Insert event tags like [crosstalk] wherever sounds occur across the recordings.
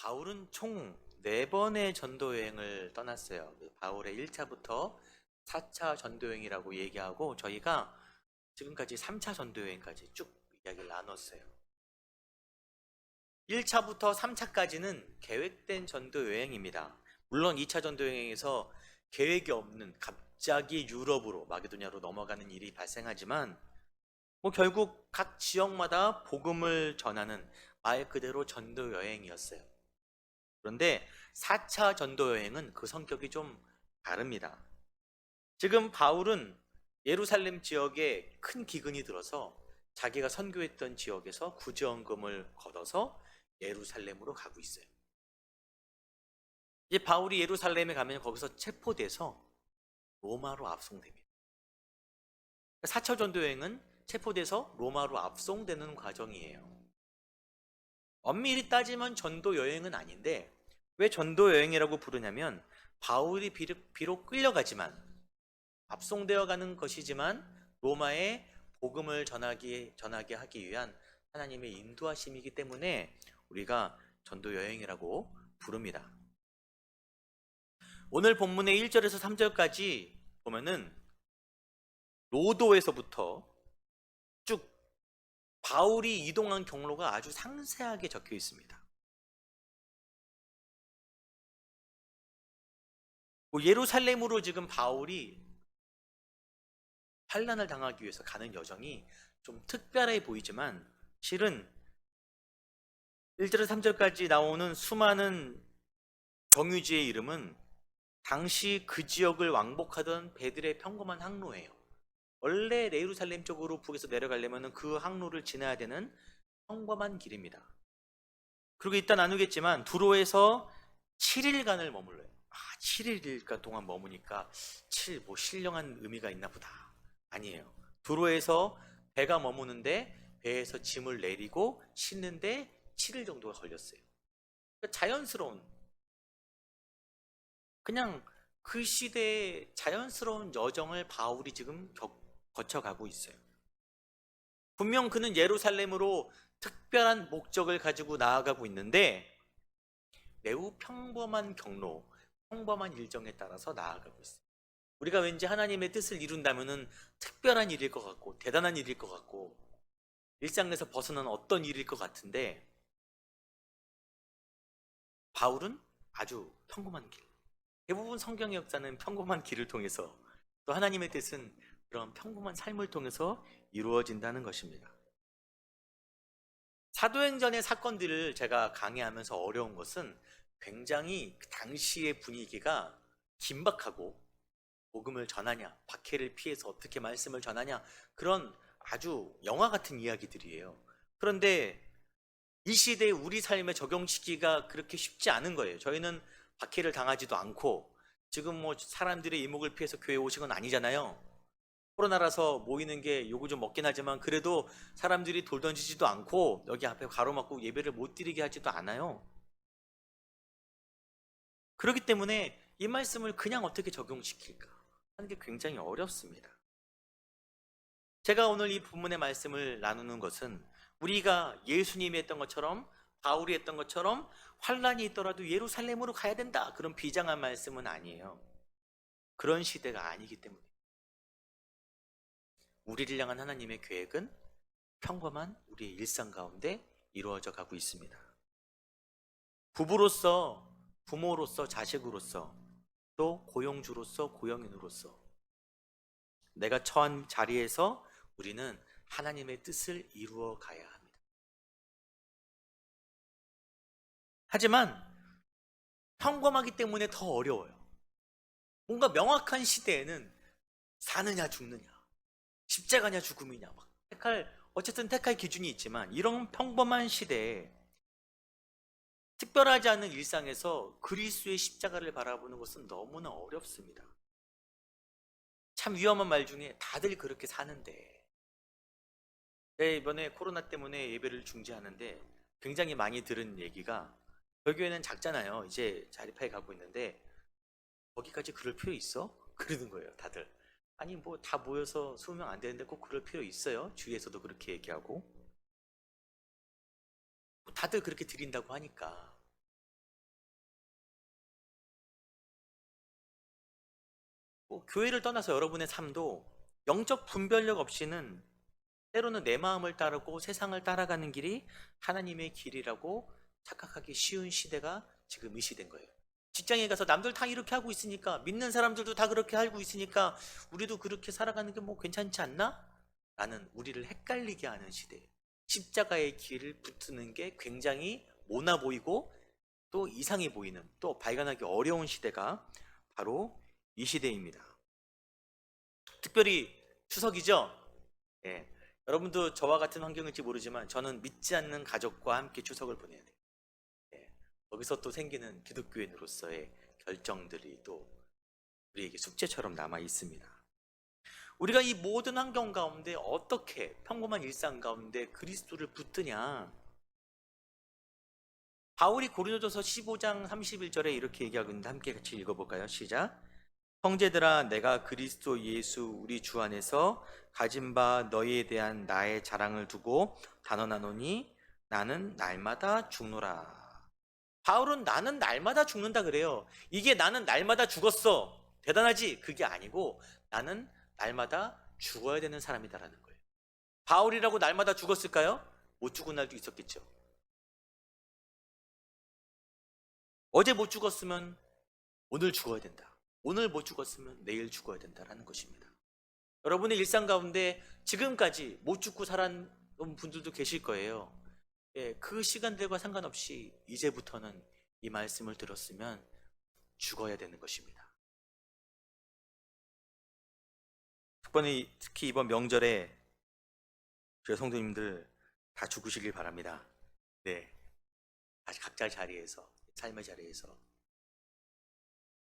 바울은 총 4번의 전도 여행을 떠났어요. 그 바울의 1차부터 4차 전도 여행이라고 얘기하고 저희가 지금까지 3차 전도 여행까지 쭉 이야기를 나눴어요. 1차부터 3차까지는 계획된 전도 여행입니다. 물론 2차 전도 여행에서 계획이 없는 갑자기 유럽으로 마게도냐로 넘어가는 일이 발생하지만 뭐 결국 각 지역마다 복음을 전하는 말 그대로 전도 여행이었어요. 그런데 4차 전도 여행은 그 성격이 좀 다릅니다. 지금 바울은 예루살렘 지역에 큰 기근이 들어서 자기가 선교했던 지역에서 구제원금을 걷어서 예루살렘으로 가고 있어요. 이제 바울이 예루살렘에 가면 거기서 체포돼서 로마로 압송됩니다. 4차 전도 여행은 체포돼서 로마로 압송되는 과정이에요. 엄밀히 따지면 전도 여행은 아닌데 왜 전도 여행이라고 부르냐면 바울이 비록, 비록 끌려가지만 압송되어 가는 것이지만 로마에 복음을 전하기, 전하게 하기 위한 하나님의 인도하심이기 때문에 우리가 전도 여행이라고 부릅니다. 오늘 본문의 1절에서 3절까지 보면은 로도에서부터 쭉 바울이 이동한 경로가 아주 상세하게 적혀 있습니다. 뭐 예루살렘으로 지금 바울이 환란을 당하기 위해서 가는 여정이 좀 특별해 보이지만 실은 1절에서 3절까지 나오는 수많은 경유지의 이름은 당시 그 지역을 왕복하던 배들의 평범한 항로예요. 원래 예루살렘 쪽으로 북에서 내려가려면 그 항로를 지나야 되는 평범한 길입니다. 그리고 이따 나누겠지만 두로에서 7일간을 머물러요. 아, 7일간 동안 머무니까 7, 뭐 신령한 의미가 있나 보다. 아니에요. 두로에서 배가 머무는데 배에서 짐을 내리고 싣는데 7일 정도가 걸렸어요. 그러니까 자연스러운 그냥 그 시대의 자연스러운 여정을 바울이 지금 겪, 거쳐가고 있어요. 분명 그는 예루살렘으로 특별한 목적을 가지고 나아가고 있는데 매우 평범한 경로, 평범한 일정에 따라서 나아가고 있어요. 우리가 왠지 하나님의 뜻을 이룬다면은 특별한 일일 것 같고 대단한 일일 것 같고 일상에서 벗어난 어떤 일일 것 같은데 바울은 아주 평범한 길. 대부분 성경의 역사는 평범한 길을 통해서 또 하나님의 뜻은 그런 평범한 삶을 통해서 이루어진다는 것입니다. 사도행전의 사건들을 제가 강의하면서 어려운 것은 굉장히 그 당시의 분위기가 긴박하고 복음을 전하냐, 박해를 피해서 어떻게 말씀을 전하냐 그런 아주 영화 같은 이야기들이에요. 그런데 이 시대에 우리 삶에 적용시키기가 그렇게 쉽지 않은 거예요. 저희는 박해를 당하지도 않고 지금 뭐 사람들의 이목을 피해서 교회 오신 건 아니잖아요. 코로나라서 모이는 게 요구 좀 먹긴 하지만 그래도 사람들이 돌 던지지도 않고 여기 앞에 가로막고 예배를 못 드리게 하지도 않아요. 그렇기 때문에 이 말씀을 그냥 어떻게 적용시킬까 하는 게 굉장히 어렵습니다. 제가 오늘 이 본문의 말씀을 나누는 것은 우리가 예수님이 했던 것처럼 바울이 했던 것처럼 환란이 있더라도 예루살렘으로 가야 된다. 그런 비장한 말씀은 아니에요. 그런 시대가 아니기 때문에. 우리를 향한 하나님의 계획은 평범한 우리의 일상 가운데 이루어져 가고 있습니다. 부부로서, 부모로서, 자식으로서, 또 고용주로서, 고용인으로서 내가 처한 자리에서 우리는 하나님의 뜻을 이루어 가야 합니다. 하지만 평범하기 때문에 더 어려워요. 뭔가 명확한 시대에는 사느냐 죽느냐, 십자가냐 죽음이냐 막 택할 어쨌든 택할 기준이 있지만 이런 평범한 시대에 특별하지 않은 일상에서 그리스도의 십자가를 바라보는 것은 너무나 어렵습니다. 참 위험한 말 중에 다들 그렇게 사는데 네, 이번에 코로나 때문에 예배를 중지하는데 굉장히 많이 들은 얘기가 저희 교회는 작잖아요. 이제 자립하에 가고 있는데 거기까지 그럴 필요 있어? [laughs] 그러는 거예요, 다들. 아니 뭐 다 모여서 20명 안 되는데 꼭 그럴 필요 있어요? 주위에서도 그렇게 얘기하고 뭐 뭐 다들 그렇게 드린다고 하니까. 뭐 교회를 떠나서 여러분의 삶도 영적 분별력 없이는 때로는 내 마음을 따르고 세상을 따라가는 길이 하나님의 길이라고 착각하기 쉬운 시대가 지금 이시된 거예요. 직장에 가서 남들 다 이렇게 하고 있으니까 믿는 사람들도 다 그렇게 알고 있으니까 우리도 그렇게 살아가는 게 뭐 괜찮지 않나? 라는 우리를 헷갈리게 하는 시대예요. 십자가의 길을 붙드는 게 굉장히 모나 보이고 또 이상해 보이는 또 발견하기 어려운 시대가 바로 이 시대입니다. 특별히 추석이죠? 예. 여러분도 저와 같은 환경일지 모르지만 저는 믿지 않는 가족과 함께 추석을 보내야 돼요. 예. 거기서 또 생기는 기독교인으로서의 결정들이 또 우리에게 숙제처럼 남아 있습니다. 우리가 이 모든 환경 가운데 어떻게 평범한 일상 가운데 그리스도를 붙드냐? 바울이 고린도전서 15장 31절에 이렇게 얘기하고 있는데 함께 같이 읽어볼까요? 시작. 형제들아 내가 그리스도 예수 우리 주 안에서 가진 바 너희에 대한 나의 자랑을 두고 단언하노니 나는 날마다 죽노라. 바울은 나는 날마다 죽는다 그래요. 이게 나는 날마다 죽었어. 대단하지? 그게 아니고 나는 날마다 죽어야 되는 사람이다라는 거예요. 바울이라고 날마다 죽었을까요? 못 죽은 날도 있었겠죠. 어제 못 죽었으면 오늘 죽어야 된다. 오늘 못 죽었으면 내일 죽어야 된다라는 것입니다. 여러분의 일상 가운데 지금까지 못 죽고 살아온 분들도 계실 거예요. 예, 그 시간들과 상관없이 이제부터는 이 말씀을 들었으면 죽어야 되는 것입니다. 특별히 특히 이번 명절에 저희 성도님들 다 죽으시길 바랍니다. 네, 다시 각자 자리에서 삶의 자리에서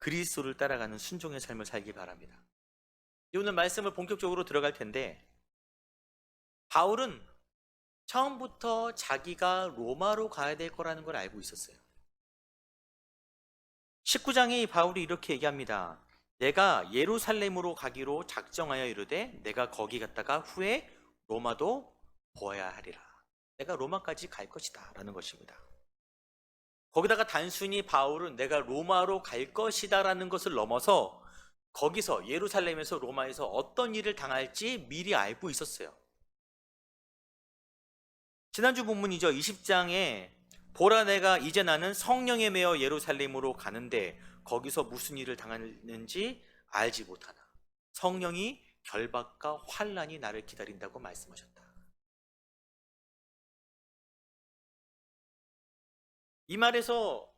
그리스도를 따라가는 순종의 삶을 살기 바랍니다. 오늘 말씀을 본격적으로 들어갈 텐데 바울은 처음부터 자기가 로마로 가야 될 거라는 걸 알고 있었어요. 19장에 바울이 이렇게 얘기합니다. 내가 예루살렘으로 가기로 작정하여 이르되 내가 거기 갔다가 후에 로마도 보아야 하리라. 내가 로마까지 갈 것이다. 라는 것입니다. 거기다가 단순히 바울은 내가 로마로 갈 것이다 라는 것을 넘어서 거기서 예루살렘에서 로마에서 어떤 일을 당할지 미리 알고 있었어요. 지난주 본문이죠. 20장에 보라 내가 이제 나는 성령에 매어 예루살렘으로 가는데 거기서 무슨 일을 당하는지 알지 못하나 성령이 결박과 환란이 나를 기다린다고 말씀하셨다. 이 말에서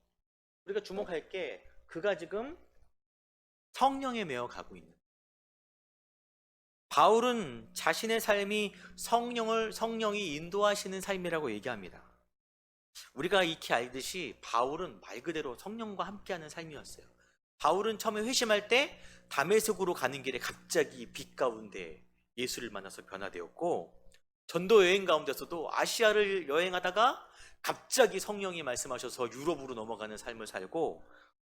우리가 주목할 게 그가 지금 성령에 매어 가고 있는 바울은 자신의 삶이 성령을 성령이 인도하시는 삶이라고 얘기합니다. 우리가 익히 알듯이 바울은 말 그대로 성령과 함께하는 삶이었어요. 바울은 처음에 회심할 때 담에색으로 가는 길에 갑자기 빛 가운데 예수를 만나서 변화되었고 전도 여행 가운데서도 아시아를 여행하다가 갑자기 성령이 말씀하셔서 유럽으로 넘어가는 삶을 살고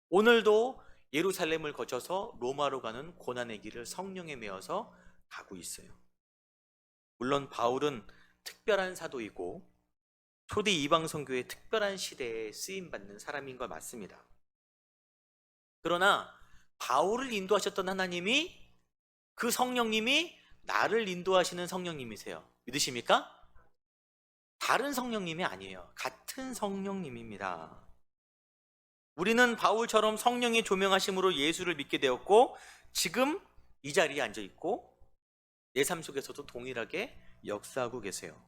오늘도 예루살렘을 거쳐서 로마로 가는 고난의 길을 성령에 메어서 가고 있어요. 물론 바울은 특별한 사도이고 초대 이방 선교의 특별한 시대에 쓰임 받는 사람인 것 맞습니다. 그러나 바울을 인도하셨던 하나님이 그 성령님이 나를 인도하시는 성령님이세요. 믿으십니까? 다른 성령님이 아니에요. 같은 성령님입니다. 우리는 바울처럼 성령의 조명하심으로 예수를 믿게 되었고 지금 이 자리에 앉아 있고 내 삶 속에서도 동일하게 역사하고 계세요.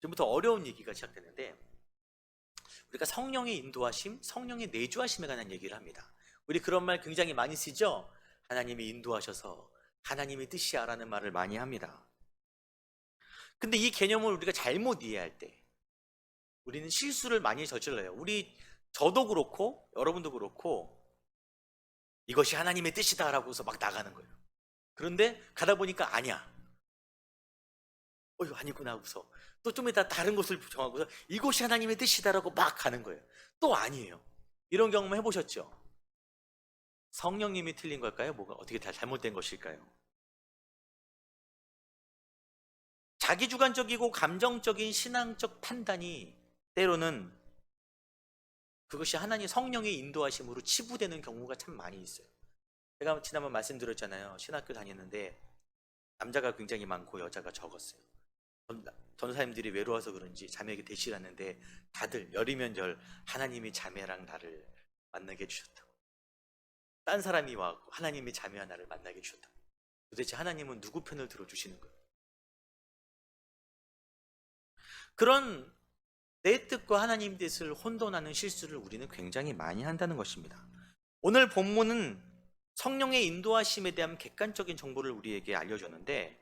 지금부터 어려운 얘기가 시작되는데 우리가 성령의 인도하심, 성령의 내주하심에 관한 얘기를 합니다. 우리 그런 말 굉장히 많이 쓰죠? 하나님이 인도하셔서 하나님의 뜻이야라는 말을 많이 합니다. 근데 이 개념을 우리가 잘못 이해할 때 우리는 실수를 많이 저질러요. 우리 저도 그렇고 여러분도 그렇고 이것이 하나님의 뜻이다라고서 막 나가는 거예요. 그런데 가다 보니까 아니야. 어 이거 아니구나 하고서 또 좀 이따 다른 곳을 정하고서 이곳이 하나님의 뜻이다라고 막 가는 거예요. 또 아니에요. 이런 경험 해보셨죠? 성령님이 틀린 걸까요? 뭐가 어떻게 다 잘못된 것일까요? 자기 주관적이고 감정적인 신앙적 판단이 때로는 그것이 하나님 성령의 인도하심으로 치부되는 경우가 참 많이 있어요. 제가 지난번 말씀드렸잖아요. 신학교 다녔는데 남자가 굉장히 많고 여자가 적었어요. 전- 전사님들이 외로워서 그런지 자매에게 대시를 하는데 다들 열이면 열 하나님이 자매랑 나를 만나게 해주셨다고. 딴 사람이 와갖고 하나님이 자매와 나를 만나게 해주셨다고. 도대체 하나님은 누구 편을 들어주시는 거예요? 그런 내 뜻과 하나님 뜻을 혼돈하는 실수를 우리는 굉장히 많이 한다는 것입니다. 오늘 본문은 성령의 인도하심에 대한 객관적인 정보를 우리에게 알려줬는데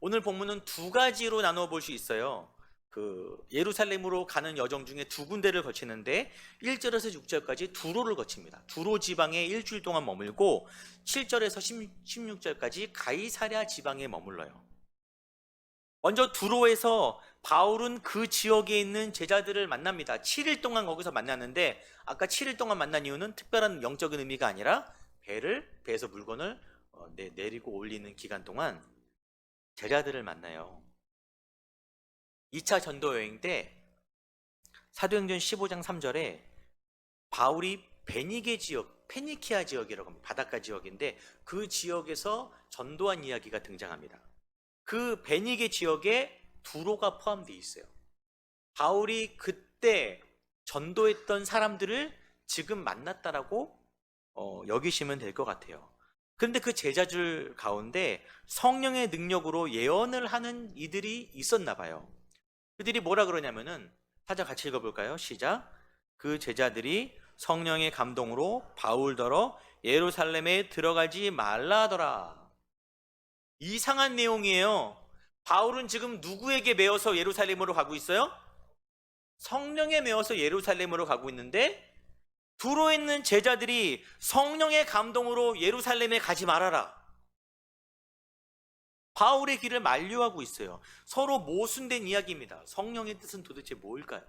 오늘 본문은 두 가지로 나누어 볼 수 있어요. 그 예루살렘으로 가는 여정 중에 두 군데를 거치는데 1절에서 6절까지 두로를 거칩니다. 두로 지방에 일주일 동안 머물고 7절에서 16절까지 가이사랴 지방에 머물러요. 먼저 두로에서 바울은 그 지역에 있는 제자들을 만납니다. 7일 동안 거기서 만났는데 아까 7일 동안 만난 이유는 특별한 영적인 의미가 아니라 배를 배에서 물건을 어, 내, 내리고 올리는 기간 동안 제자들을 만나요. 2차 전도 여행 때 사도행전 15장 3절에 바울이 베니게 지역, 페니키아 지역이라고 합니다. 바닷가 지역인데 그 지역에서 전도한 이야기가 등장합니다. 그 베니게 지역에 두로가 포함되어 있어요. 바울이 그때 전도했던 사람들을 지금 만났다라고 어, 여기시면 될 것 같아요. 그런데 그 제자들 가운데 성령의 능력으로 예언을 하는 이들이 있었나 봐요. 그들이 뭐라 그러냐면은 사자 같이 읽어볼까요? 시작. 그 제자들이 성령의 감동으로 바울더러 예루살렘에 들어가지 말라더라. 이상한 내용이에요. 바울은 지금 누구에게 매어서 예루살렘으로 가고 있어요? 성령에 매어서 예루살렘으로 가고 있는데 두로 있는 제자들이 성령의 감동으로 예루살렘에 가지 말아라. 바울의 길을 만류하고 있어요. 서로 모순된 이야기입니다. 성령의 뜻은 도대체 뭘까요?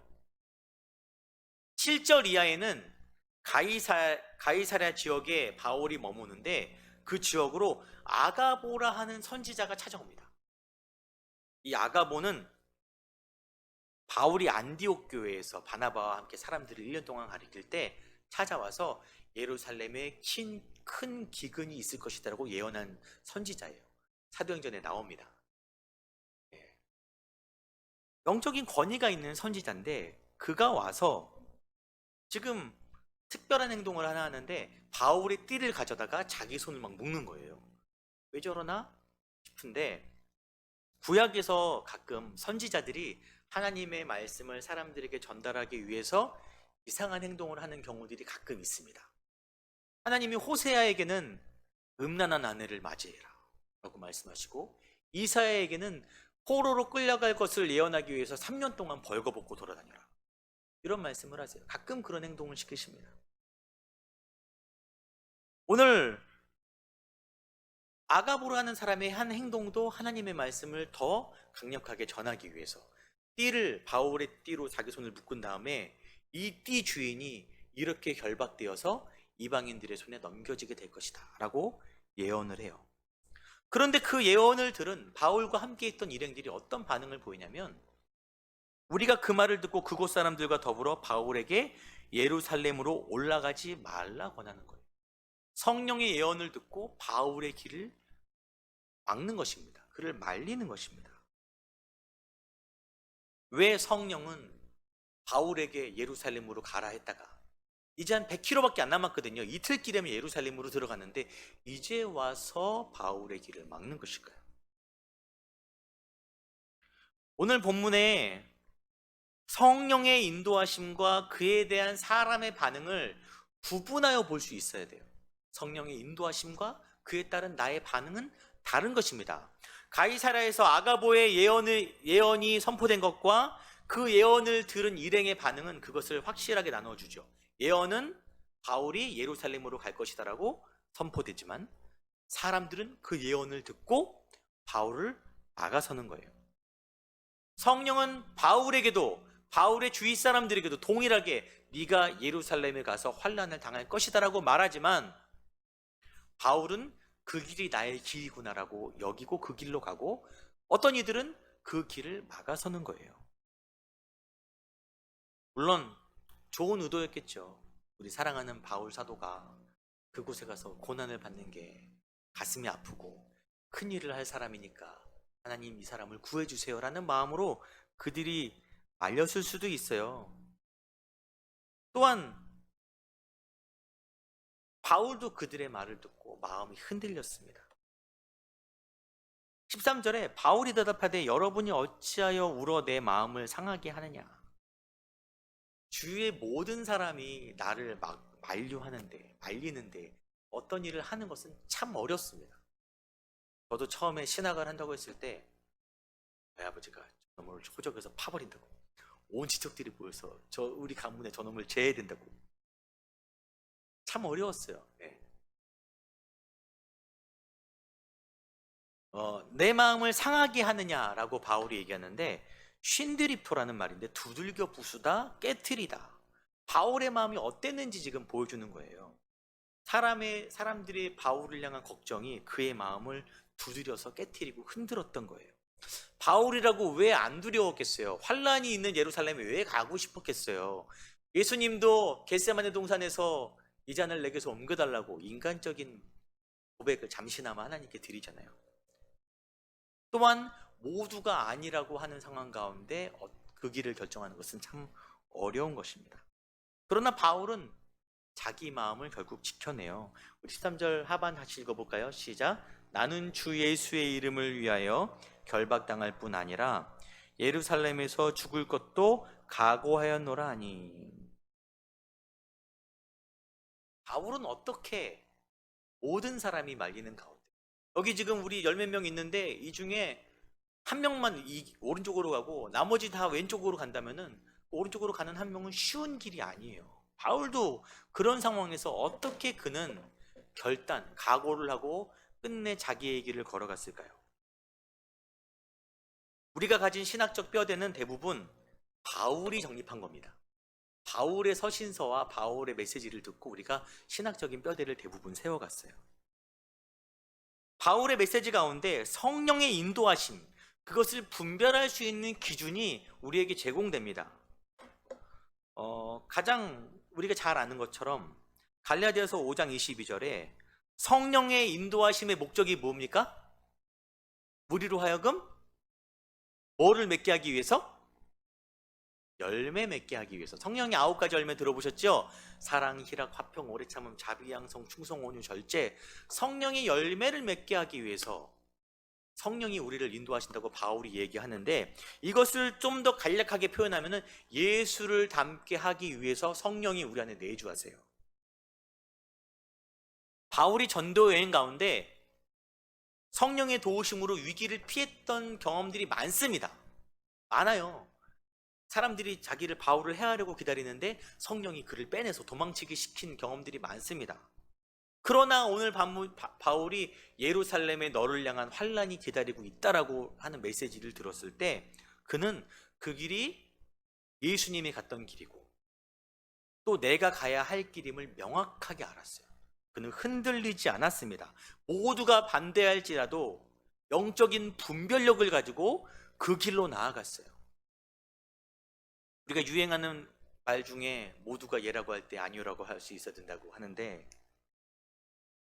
7절 이하에는 가이사, 가이사랴 지역에 바울이 머무는데 그 지역으로 아가보라 하는 선지자가 찾아옵니다. 이 아가보는 바울이 안디옥 교회에서 바나바와 함께 사람들을 1년 동안 가리킬 때 찾아와서 예루살렘에 큰, 큰 기근이 있을 것이다라고 예언한 선지자예요. 사도행전에 나옵니다. 예. 영적인 권위가 있는 선지자인데 그가 와서 지금 특별한 행동을 하나 하는데 바울의 띠를 가져다가 자기 손을 막 묶는 거예요. 왜 저러나 싶은데 구약에서 가끔 선지자들이 하나님의 말씀을 사람들에게 전달하기 위해서 이상한 행동을 하는 경우들이 가끔 있습니다. 하나님이 호세아에게는 음란한 아내를 맞이해라 라고 말씀하시고 이사야에게는 포로로 끌려갈 것을 예언하기 위해서 3년 동안 벌거벗고 돌아다녀라 이런 말씀을 하세요. 가끔 그런 행동을 시키십니다. 오늘 아가보로 하는 사람의 한 행동도 하나님의 말씀을 더 강력하게 전하기 위해서 띠를 바울의 띠로 자기 손을 묶은 다음에 이 띠 주인이 이렇게 결박되어서 이방인들의 손에 넘겨지게 될 것이다 라고 예언을 해요. 그런데 그 예언을 들은 바울과 함께 있던 일행들이 어떤 반응을 보이냐면 우리가 그 말을 듣고 그곳 사람들과 더불어 바울에게 예루살렘으로 올라가지 말라 권하는 거예요. 성령의 예언을 듣고 바울의 길을 막는 것입니다. 그를 말리는 것입니다. 왜 성령은 바울에게 예루살렘으로 가라 했다가 이제 한 100km밖에 안 남았거든요. 이틀 길이면 예루살렘으로 들어갔는데 이제 와서 바울의 길을 막는 것일까요? 오늘 본문에 성령의 인도하심과 그에 대한 사람의 반응을 구분하여 볼 수 있어야 돼요. 성령의 인도하심과 그에 따른 나의 반응은 다른 것입니다. 가이사라에서 아가보의 예언을, 예언이 선포된 것과 그 예언을 들은 일행의 반응은 그것을 확실하게 나눠주죠. 예언은 바울이 예루살렘으로 갈 것이다라고 선포되지만 사람들은 그 예언을 듣고 바울을 막아서는 거예요. 성령은 바울에게도 바울의 주위 사람들에게도 동일하게 네가 예루살렘에 가서 환란을 당할 것이다라고 말하지만 바울은 그 길이 나의 길이구나라고 여기고 그 길로 가고 어떤 이들은 그 길을 막아서는 거예요. 물론 좋은 의도였겠죠. 우리 사랑하는 바울 사도가 그곳에 가서 고난을 받는 게 가슴이 아프고 큰 일을 할 사람이니까 하나님 이 사람을 구해 주세요라는 마음으로 그들이 말렸을 수도 있어요. 또한 바울도 그들의 말을 듣고 마음이 흔들렸습니다. 13절에 바울이 대답하되 여러분이 어찌하여 울어 내 마음을 상하게 하느냐 주위의 모든 사람이 나를 막 만류하는데 말리는데 어떤 일을 하는 것은 참 어렵습니다. 저도 처음에 신학을 한다고 했을 때 저희 아버지가 저놈을 호적에서 파버린다고 온 지척들이 모여서 저 우리 가문에 저놈을 제해야 된다고 참 어려웠어요. 예. 어, 내 마음을 상하게 하느냐라고 바울이 얘기하는데 쉰드리토라는 말인데 두들겨 부수다 깨트리다. 바울의 마음이 어땠는지 지금 보여주는 거예요. 사람의 사람들이 바울을 향한 걱정이 그의 마음을 두드려서 깨트리고 흔들었던 거예요. 바울이라고 왜 안 두려웠겠어요? 환란이 있는 예루살렘에 왜 가고 싶었겠어요? 예수님도 겟세마네 동산에서 이 잔을 내게서 옮겨달라고 인간적인 고백을 잠시나마 하나님께 드리잖아요. 또한 모두가 아니라고 하는 상황 가운데 어- 그 길을 결정하는 것은 참 어려운 것입니다. 그러나 바울은 자기 마음을 결국 지켜내요. 우리 13절 하반 다시 읽어볼까요? 시작. 나는 주 예수의 이름을 위하여 결박당할 뿐 아니라 예루살렘에서 죽을 것도 각오하였노라 하니. 바울은 어떻게 모든 사람이 말리는 가운데 여기 지금 우리 열 몇 명 있는데 이 중에 한 명만 이 오른쪽으로 가고 나머지 다 왼쪽으로 간다면은 오른쪽으로 가는 한 명은 쉬운 길이 아니에요. 바울도 그런 상황에서 어떻게 그는 결단, 각오를 하고 끝내 자기의 길을 걸어갔을까요? 우리가 가진 신학적 뼈대는 대부분 바울이 정립한 겁니다. 바울의 서신서와 바울의 메시지를 듣고 우리가 신학적인 뼈대를 대부분 세워갔어요. 바울의 메시지 가운데 성령의 인도하심, 그것을 분별할 수 있는 기준이 우리에게 제공됩니다. 어, 가장 우리가 잘 아는 것처럼 갈라디아서 5장 22절에 성령의 인도하심의 목적이 뭡니까? 무리로 하여금 뭐를 맺게 하기 위해서? 열매 맺게 하기 위해서 성령의 아홉 가지 열매 들어보셨죠? 사랑, 희락, 화평, 오래 참음, 자비, 양성, 충성, 온유, 절제 성령의 열매를 맺게 하기 위해서 성령이 우리를 인도하신다고 바울이 얘기하는데 이것을 좀 더 간략하게 표현하면은 예수를 닮게 하기 위해서 성령이 우리 안에 내주하세요. 바울이 전도 여행 가운데 성령의 도우심으로 위기를 피했던 경험들이 많습니다. 많아요. 사람들이 자기를 바울을 해하려고 기다리는데 성령이 그를 빼내서 도망치기 시킨 경험들이 많습니다. 그러나 오늘 바울이 예루살렘에 너를 향한 환란이 기다리고 있다라고 하는 메시지를 들었을 때 그는 그 길이 예수님이 갔던 길이고 또 내가 가야 할 길임을 명확하게 알았어요. 그는 흔들리지 않았습니다. 모두가 반대할지라도 영적인 분별력을 가지고 그 길로 나아갔어요. 우리가 유행하는 말 중에 모두가 예라고 할 때 아니오라고 할 수 있어야 된다고 하는데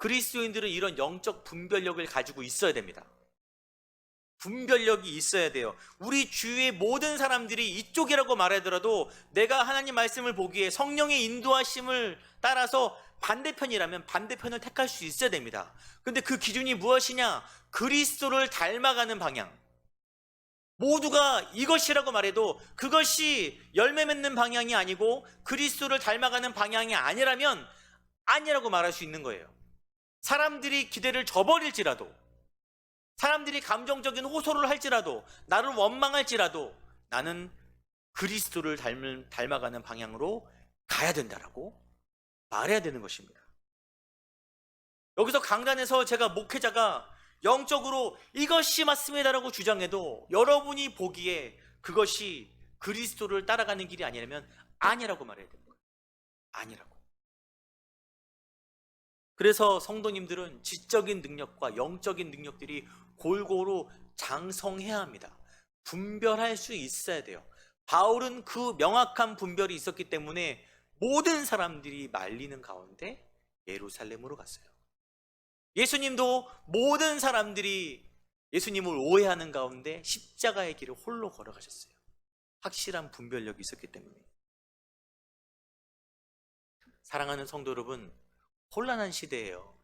그리스도인들은 이런 영적 분별력을 가지고 있어야 됩니다. 분별력이 있어야 돼요. 우리 주위의 모든 사람들이 이쪽이라고 말하더라도 내가 하나님 말씀을 보기에 성령의 인도하심을 따라서 반대편이라면 반대편을 택할 수 있어야 됩니다. 근데 그 기준이 무엇이냐? 그리스도를 닮아가는 방향. 모두가 이것이라고 말해도 그것이 열매 맺는 방향이 아니고 그리스도를 닮아가는 방향이 아니라면 아니라고 말할 수 있는 거예요. 사람들이 기대를 저버릴지라도 사람들이 감정적인 호소를 할지라도 나를 원망할지라도 나는 그리스도를 닮은, 닮아가는 방향으로 가야 된다라고 말해야 되는 것입니다. 여기서 강단에서 제가 목회자가 영적으로 이것이 맞습니다라고 주장해도 여러분이 보기에 그것이 그리스도를 따라가는 길이 아니라면 아니라고 말해야 거예요. 아니라고. 그래서 성도님들은 지적인 능력과 영적인 능력들이 골고루 장성해야 합니다. 분별할 수 있어야 돼요. 바울은 그 명확한 분별이 있었기 때문에 모든 사람들이 말리는 가운데 예루살렘으로 갔어요. 예수님도 모든 사람들이 예수님을 오해하는 가운데 십자가의 길을 홀로 걸어가셨어요. 확실한 분별력이 있었기 때문에. 사랑하는 성도 여러분, 혼란한 시대예요.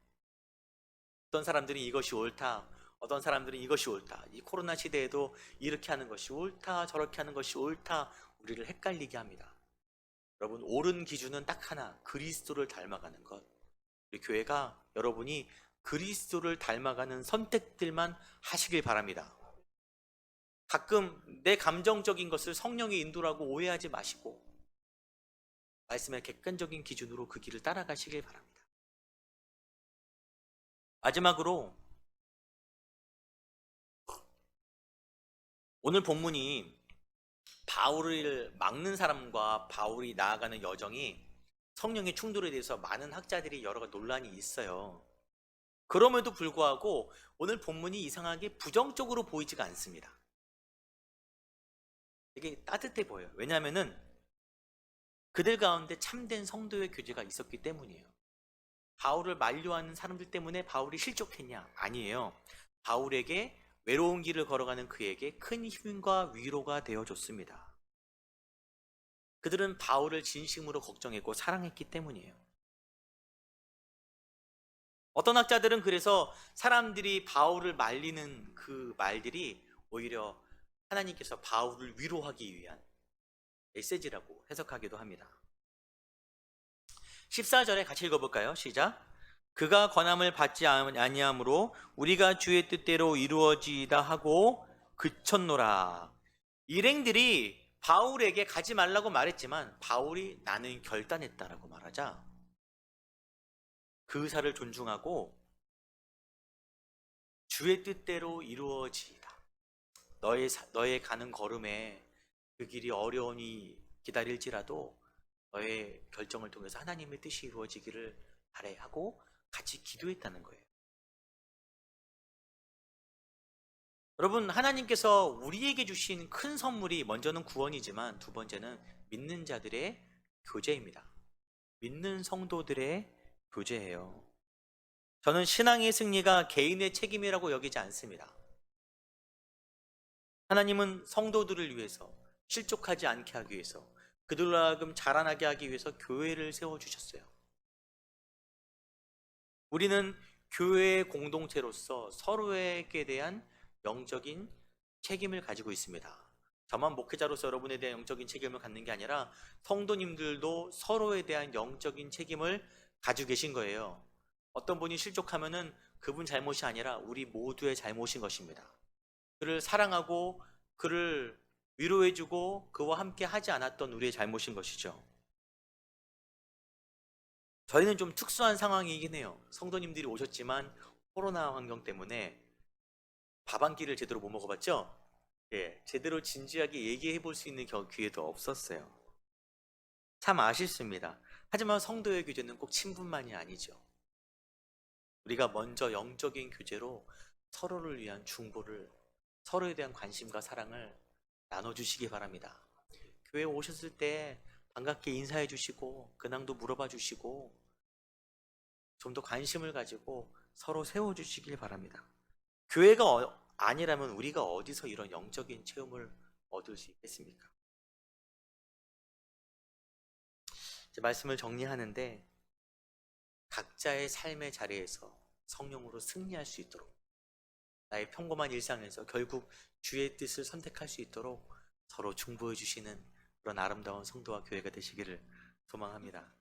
어떤 사람들은 이것이 옳다, 어떤 사람들은 이것이 옳다. 이 코로나 시대에도 이렇게 하는 것이 옳다, 저렇게 하는 것이 옳다, 우리를 헷갈리게 합니다. 여러분, 옳은 기준은 딱 하나, 그리스도를 닮아가는 것. 우리 교회가 여러분이 그리스도를 닮아가는 선택들만 하시길 바랍니다. 가끔 내 감정적인 것을 성령의 인도라고 오해하지 마시고 말씀의 객관적인 기준으로 그 길을 따라가시길 바랍니다. 마지막으로 오늘 본문이 바울을 막는 사람과 바울이 나아가는 여정이 성령의 충돌에 대해서 많은 학자들이 여러 가지 논란이 있어요. 그럼에도 불구하고 오늘 본문이 이상하게 부정적으로 보이지가 않습니다. 되게 따뜻해 보여요. 왜냐하면은 그들 가운데 참된 성도의 교제가 있었기 때문이에요. 바울을 만류하는 사람들 때문에 바울이 실족했냐? 아니에요. 바울에게 외로운 길을 걸어가는 그에게 큰 힘과 위로가 되어줬습니다. 그들은 바울을 진심으로 걱정했고 사랑했기 때문이에요. 어떤 학자들은 그래서 사람들이 바울을 말리는 그 말들이 오히려 하나님께서 바울을 위로하기 위한 메시지라고 해석하기도 합니다. 14절에 같이 읽어볼까요? 시작. 그가 권함을 받지 아니함으로 우리가 주의 뜻대로 이루어지다 하고 그쳤노라. 일행들이 바울에게 가지 말라고 말했지만 바울이 나는 결단했다라고 말하자 그 의사를 존중하고 주의 뜻대로 이루어지이다. 너의 사- 너의 가는 걸음에 그 길이 어려우니 기다릴지라도 너의 결정을 통해서 하나님의 뜻이 이루어지기를 바래 하고 같이 기도했다는 거예요. 여러분, 하나님께서 우리에게 주신 큰 선물이 먼저는 구원이지만 두 번째는 믿는 자들의 교제입니다. 믿는 성도들의 교제예요. 저는 신앙의 승리가 개인의 책임이라고 여기지 않습니다. 하나님은 성도들을 위해서 실족하지 않게 하기 위해서 그들로 하여금 자라나게 하기 위해서 교회를 세워 주셨어요. 우리는 교회의 공동체로서 서로에게 대한 영적인 책임을 가지고 있습니다. 저만 목회자로서 여러분에 대한 영적인 책임을 갖는 게 아니라 성도님들도 서로에 대한 영적인 책임을 가지고 계신 거예요. 어떤 분이 실족하면은 그분 잘못이 아니라 우리 모두의 잘못인 것입니다. 그를 사랑하고 그를 위로해주고 그와 함께 하지 않았던 우리의 잘못인 것이죠. 저희는 좀 특수한 상황이긴 해요. 성도님들이 오셨지만 코로나 환경 때문에 밥 한 끼를 제대로 못 먹어봤죠? 예, 제대로 진지하게 얘기해 볼 수 있는 겨- 기회도 없었어요. 참 아쉽습니다. 하지만 성도의 교제는 꼭 친분만이 아니죠. 우리가 먼저 영적인 교제로 서로를 위한 중보를, 서로에 대한 관심과 사랑을 나눠주시기 바랍니다. 교회 오셨을 때 반갑게 인사해 주시고, 근황도 물어봐 주시고, 좀 더 관심을 가지고 서로 세워 주시길 바랍니다. 교회가 어- 아니라면 우리가 어디서 이런 영적인 체험을 얻을 수 있겠습니까? 제 말씀을 정리하는데 각자의 삶의 자리에서 성령으로 승리할 수 있도록 나의 평범한 일상에서 결국 주의 뜻을 선택할 수 있도록 서로 중보해 주시는 그런 아름다운 성도와 교회가 되시기를 소망합니다.